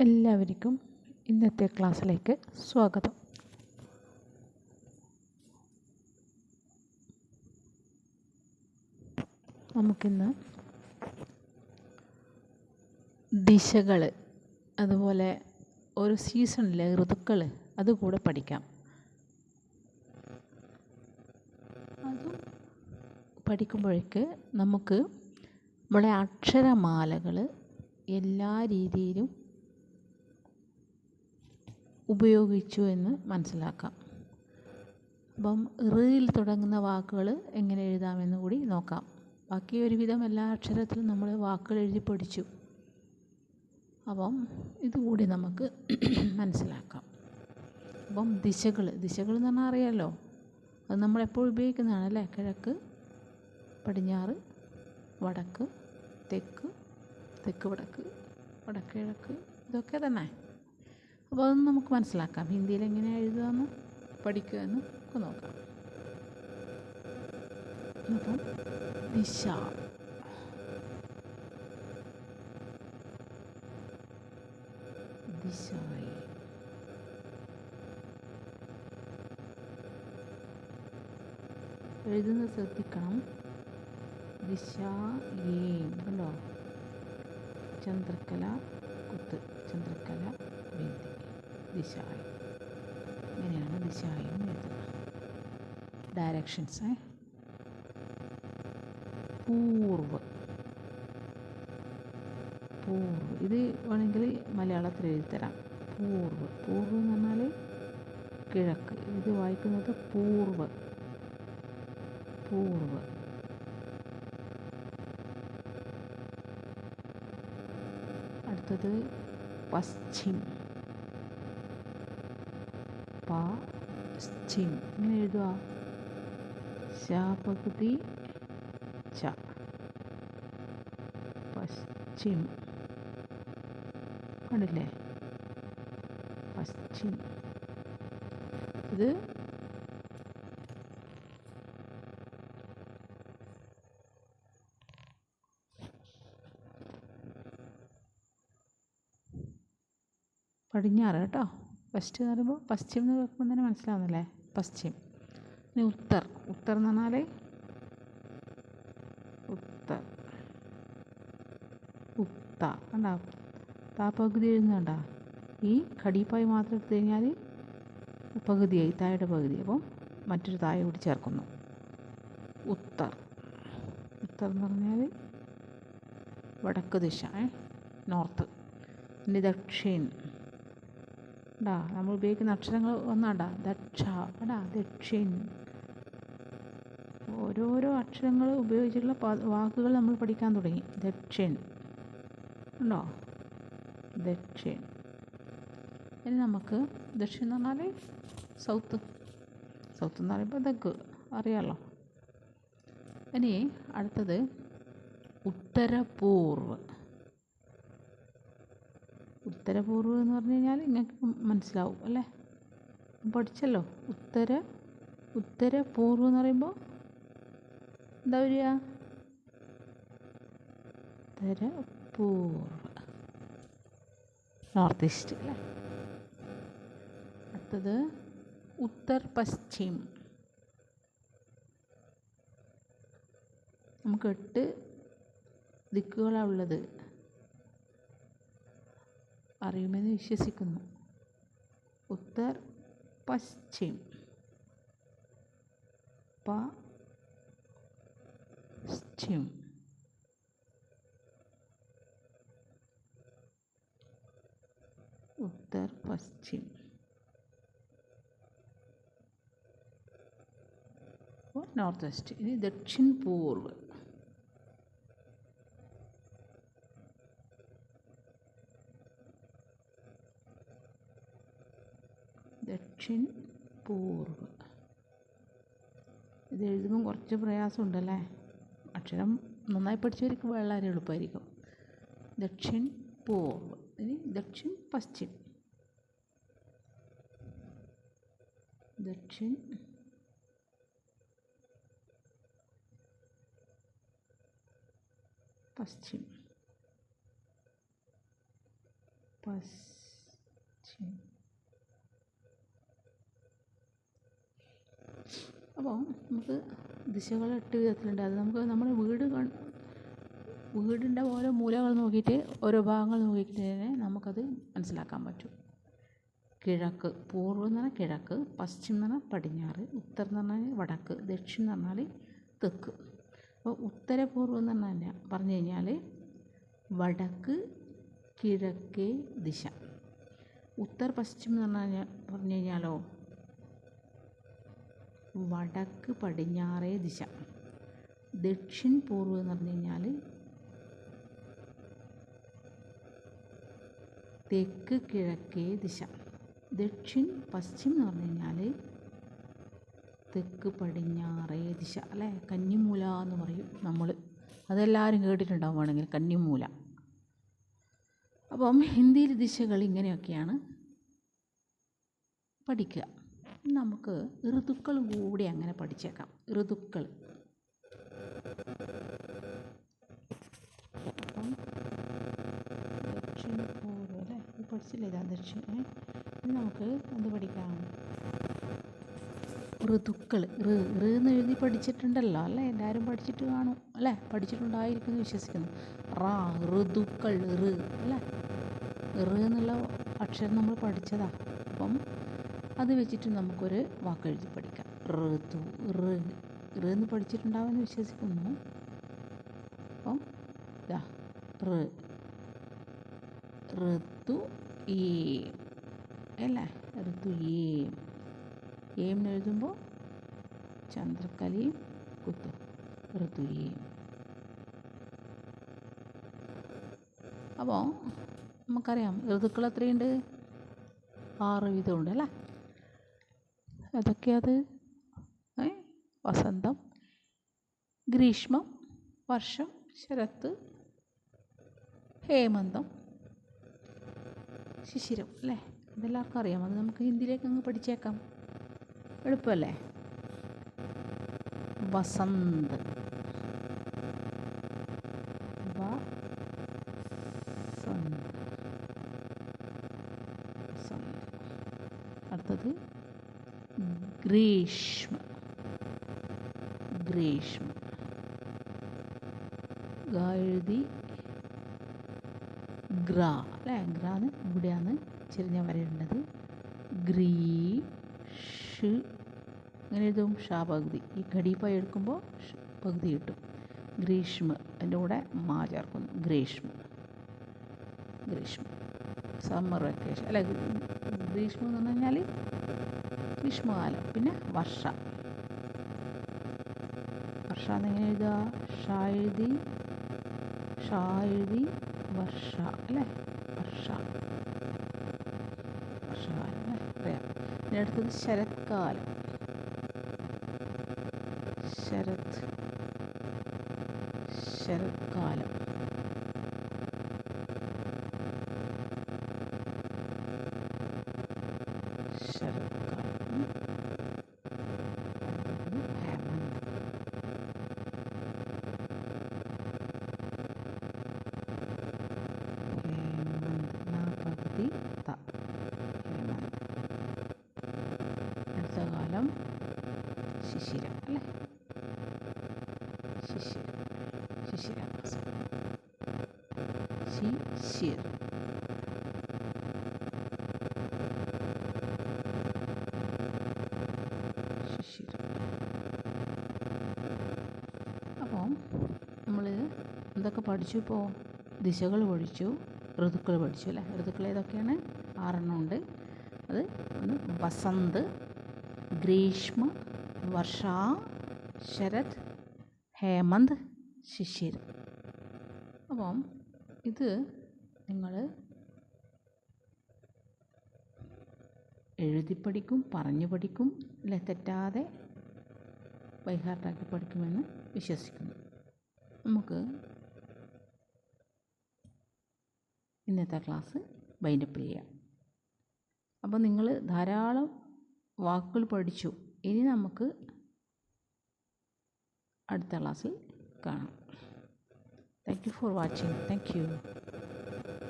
എല്ലാവർക്കും ഇന്നത്തെ ക്ലാസ്സിലേക്ക് സ്വാഗതം. നമുക്കിന്ന് ദിശകൾ അതുപോലെ ഒരു സീസണിലെ ഋതുക്കൾ അതുകൂടെ പഠിക്കാം. അതും പഠിക്കുമ്പോഴേക്ക് നമുക്ക് നമ്മുടെ അക്ഷരമാലകൾ എല്ലാ രീതിയിലും ഉപയോഗിച്ചു എന്ന് മനസ്സിലാക്കാം. അപ്പം ഋയിൽ തുടങ്ങുന്ന വാക്കുകൾ എങ്ങനെ എഴുതാമെന്ന് കൂടി നോക്കാം. ബാക്കി ഒരുവിധം എല്ലാ അക്ഷരത്തിലും നമ്മൾ വാക്കുകൾ എഴുതി പഠിച്ചു. അപ്പം ഇതുകൂടി നമുക്ക് മനസ്സിലാക്കാം. അപ്പം ദിശകൾ ദിശകൾ എന്ന് പറഞ്ഞാൽ അറിയാമല്ലോ അത് നമ്മളെപ്പോഴും ഉപയോഗിക്കുന്നതാണ് അല്ലേ? കിഴക്ക് പടിഞ്ഞാറ് വടക്ക് തെക്ക് തെക്ക് വടക്ക് വടക്ക് കിഴക്ക് ഇതൊക്കെ തന്നെ. അപ്പോൾ അതൊന്നും നമുക്ക് മനസ്സിലാക്കാം. ഹിന്ദിയിൽ എങ്ങനെ എഴുതുകയെന്ന് പഠിക്കുകയെന്ന് നമുക്ക് നോക്കാം. അപ്പം ദിശ. ദിശായി. എഴുതുന്നത് ശ്രദ്ധിക്കണം. ദിശ ഏം കണ്ടോ ചന്ദ്രക്കല കുത്ത്. ചന്ദ്രക്കല ബിന്ദി ദിശായി. ഇങ്ങനെയാണ് ദിശായി എഴുതുന്നത് ഡയറക്ഷൻസ് പൂർവ്. പൂർവ്. ഇത് വേണമെങ്കിൽ മലയാളത്തിൽ എഴുതിത്തരാം. പൂർവ്. പൂർവ് എന്ന് പറഞ്ഞാൽ കിഴക്ക്. ഇത് വായിക്കുന്നത് പൂർവ്. പൂർവ്. അടുത്തത് പശ്ചിം പശ്ചിം ഇങ്ങനെ എഴുതുക ശാപകുതി ച. പശ്ചിം കണ്ടില്ലേ? പശ്ചിം ഇത് പടിഞ്ഞാറ് കേട്ടോ. വെസ്റ്റ് പറയുമ്പോൾ പശ്ചിം എന്ന് കേൾക്കുമ്പോൾ തന്നെ മനസ്സിലാവുന്നില്ലേ? പശ്ചിം ഇനി ഉത്തർ. ഉത്തർ എന്ന് പറഞ്ഞാൽ ഉത്തർ. ഉത്ത. കണ്ടോ? താ പകുതി എഴുതുന്നുണ്ടോ ഈ കടിപ്പായി മാത്രം എടുത്തു കഴിഞ്ഞാൽ പകുതിയായി തായുടെ പകുതി. അപ്പം മറ്റൊരു തായ കൂടി ചേർക്കുന്നു. ഉത്തർ. ഉത്തർ എന്ന് പറഞ്ഞാൽ വടക്ക് ദിശ നോർത്ത്. ഇനി ദക്ഷിൺ. ടാ നമ്മൾ ഉപയോഗിക്കുന്ന അക്ഷരങ്ങൾ ഒന്നാണ്ടാ ദക്ഷ എടാ ദക്ഷിൺ ഓരോരോ അക്ഷരങ്ങൾ ഉപയോഗിച്ചിട്ടുള്ള വാക്കുകൾ നമ്മൾ പഠിക്കാൻ തുടങ്ങി. ദക്ഷിൺ ഉണ്ടോ? ദക്ഷിൺ ഇനി നമുക്ക് ദക്ഷിൺ എന്ന് പറഞ്ഞാൽ സൗത്ത്. സൗത്ത് എന്ന് പറയുമ്പോൾ തെക്ക് അറിയാമല്ലോ ഇനി അടുത്തത് ഉത്തരപൂർവ്. ഉത്തരപൂർവ് എന്ന് പറഞ്ഞു കഴിഞ്ഞാൽ നിങ്ങൾക്ക് മനസ്സിലാവും അല്ലേ? പഠിച്ചല്ലോ. ഉത്തര ഉത്തരപൂർവ് എന്ന് പറയുമ്പോൾ എന്താ വരിക? ഉത്തരപൂർവ് നോർത്ത് ഈസ്റ്റ് അല്ലേ? അടുത്തത് ഉത്തർ പശ്ചിം. നമുക്ക് എട്ട് ദിക്കുകളാണ് ഉള്ളത്. അറിയുമെന്ന് വിശ്വസിക്കുന്നു. ഉത്തർ പശ്ചിം. പശ്ചിം ഉത്തർ പശ്ചിം. North west. ഇനി ദക്ഷിൺ പൂർവ്. ദക്ഷിൺ പൂർവ് ഇത് എഴുതുമ്പോൾ കുറച്ച് പ്രയാസമുണ്ടല്ലേ? അക്ഷരം നന്നായി പഠിച്ചവർക്ക് വളരെ എളുപ്പമായിരിക്കും. ദക്ഷിൺ പൂർവ് ഇനി ദക്ഷിൺ പശ്ചിം. ദക്ഷിൺ പശ്ചിം. പശ്ചിം. അപ്പോൾ നമുക്ക് ദിശകൾ എട്ട് വിധത്തിലുണ്ട് അത് നമുക്ക് നമ്മുടെ വീട് വീടിന്റെ ഓരോ മൂലകൾ നോക്കിയിട്ട് ഓരോ ഭാഗങ്ങൾ നോക്കിയിട്ട് തന്നെ നമുക്കത് മനസ്സിലാക്കാൻ പറ്റും. കിഴക്ക് പൂർവം എന്ന് പറഞ്ഞാൽ കിഴക്ക് പശ്ചിമം എന്ന് പറഞ്ഞാൽ പടിഞ്ഞാറ് ഉത്തരം എന്ന് പറഞ്ഞാൽ വടക്ക് ദക്ഷിണം എന്ന് പറഞ്ഞാൽ തെക്ക്. അപ്പോൾ ഉത്തരപൂർവം എന്ന് പറഞ്ഞാൽ പറഞ്ഞു കഴിഞ്ഞാൽ വടക്ക് കിഴക്കേ ദിശ. ഉത്തർ പശ്ചിമം എന്ന് പറഞ്ഞാൽ പറഞ്ഞു കഴിഞ്ഞാലോ? വടക്ക് പടിഞ്ഞാറേ ദിശ. ദക്ഷിൺ പൂർവ് എന്ന് പറഞ്ഞു കഴിഞ്ഞാൽ തെക്ക് കിഴക്കേ ദിശ. ദക്ഷിൺ പശ്ചിം എന്ന് പറഞ്ഞു കഴിഞ്ഞാൽ തെക്ക് പടിഞ്ഞാറേ ദിശ അല്ലേ? കന്നിമൂല എന്ന് പറയും നമ്മൾ അതെല്ലാവരും കേട്ടിട്ടുണ്ടാവും വേണമെങ്കിൽ കന്നിമൂല. അപ്പം ഹിന്ദിയിൽ ദിശകൾ ഇങ്ങനെയൊക്കെയാണ് പഠിക്കുക. നമുക്ക് ഋതുക്കൾ കൂടി അങ്ങനെ പഠിച്ചേക്കാം. ഋതുക്കൾ. അപ്പം അല്ലേ? ഇത് ഇതാ ദക്ഷിണ? നമുക്ക് എന്ത് പഠിക്കാം? ഋതുക്കൾ. ഋ ഋ എന്ന് എഴുതി പഠിച്ചിട്ടുണ്ടല്ലോ അല്ലേ? എല്ലാവരും പഠിച്ചിട്ട് കാണും അല്ലേ? പഠിച്ചിട്ടുണ്ടായിരിക്കും എന്ന് വിശ്വസിക്കുന്നു. റാ ഋതുക്കൾ ഋ അല്ലേ? ഋ എന്നുള്ള അക്ഷരം നമ്മൾ പഠിച്ചതാ. അപ്പം അത് വെച്ചിട്ട് നമുക്കൊരു വാക്കെഴുതി പഠിക്കാം. ഋതു ഋ ഋ എന്ന് പഠിച്ചിട്ടുണ്ടാവുമെന്ന് വിശ്വസിക്കുന്നു. അപ്പം ഇതാ ഋ. ഋതു ഈ. അല്ലേ? ഋതു ഏം ഏം എഴുതുമ്പോൾ ചന്ദ്രക്കലയും കുത്തും. ഋതു ഏം അപ്പോൾ നമുക്കറിയാം ഋതുക്കൾ എത്രയുണ്ട്? ആറ് വിധമുണ്ട് അല്ലേ? ഏതൊക്കെയത്? ഏ വസന്തം ഗ്രീഷ്മം വർഷം ശരത്ത് ഹേമന്തം ശിശിരം അല്ലേ? ഇതെല്ലാവർക്കും അറിയാം. അത് നമുക്ക് ഹിന്ദിയിലേക്ക് അങ്ങ് പഠിച്ചേക്കാം. എളുപ്പമല്ലേ? വസന്ത്. അടുത്തത്? ഗ്രീഷ്മ. ഗ്രീഷ്മ. ഗ എഴുതി ഗ്ര. അല്ലേ? ഗ്രാന്ന് ഇവിടെയാണ് ചെറിഞ്ഞ വരേണ്ടത് ഗ്രീ ഷ് അങ്ങനെ എഴുതും? ഷാ പകുതി. ഈ ഘടീപ്പായി എടുക്കുമ്പോൾ പകുതി കിട്ടും. ഗ്രീഷ്മ. അതിന്റെ കൂടെ മാ ചേർക്കുന്നു. ഗ്രീഷ്മ. ഗ്രീഷ്മ. Summer vacation. അല്ല? ഗ്രീഷ്മ എന്ന് പറഞ്ഞു കഴിഞ്ഞാൽ ഗ്രീഷ്മകാലം പിന്നെ വർഷ. വർഷ എന്നെങ്ങനെ എഴുതുക? ഷ എഴുതി ഷ എഴുതി വർഷ അല്ലേ? വർഷ. വർഷകാലം അല്ലേ? അറിയാം. പിന്നെ അടുത്തത് ശരത്കാലം. ശരത്. ശരത്കാലം ശരത്കാലം ഉം. അടുത്തത് ഹേമന്ത് ഹേമന്ത് നാ പകുതി ത ഹേമന്ത് കാലം ശിശിരം അല്ലേ? ശിശിരം ശിശിരം. നമ്മൾ എന്തൊക്കെ പഠിച്ചു ഇപ്പോൾ ദിശകൾ പഠിച്ചു ഋതുക്കൾ പഠിച്ചു അല്ലേ? ഋതുക്കൾ ഏതൊക്കെയാണ്? ആറെണ്ണം ഉണ്ട്. അത് ഒന്ന് വസന്ത് ഗ്രീഷ്മ വർഷ ശരത് ഹേമന്ത് ശിശിർ. അപ്പം ഇത് നിങ്ങൾ എഴുതി പഠിക്കും പറഞ്ഞു പഠിക്കും അല്ലെ തെറ്റാതെ ബൈഹാർട്ടാക്കി പഠിക്കുമെന്ന് വിശ്വസിക്കുന്നു. നമുക്ക് ഇന്നത്തെ ക്ലാസ് ബൈൻഡപ്പ് ചെയ്യാം. അപ്പോൾ നിങ്ങൾ ധാരാളം വാക്കുകൾ പഠിച്ചു. ഇനി നമുക്ക് അടുത്ത ക്ലാസ്സിൽ കാണാം. Thank you for watching thank you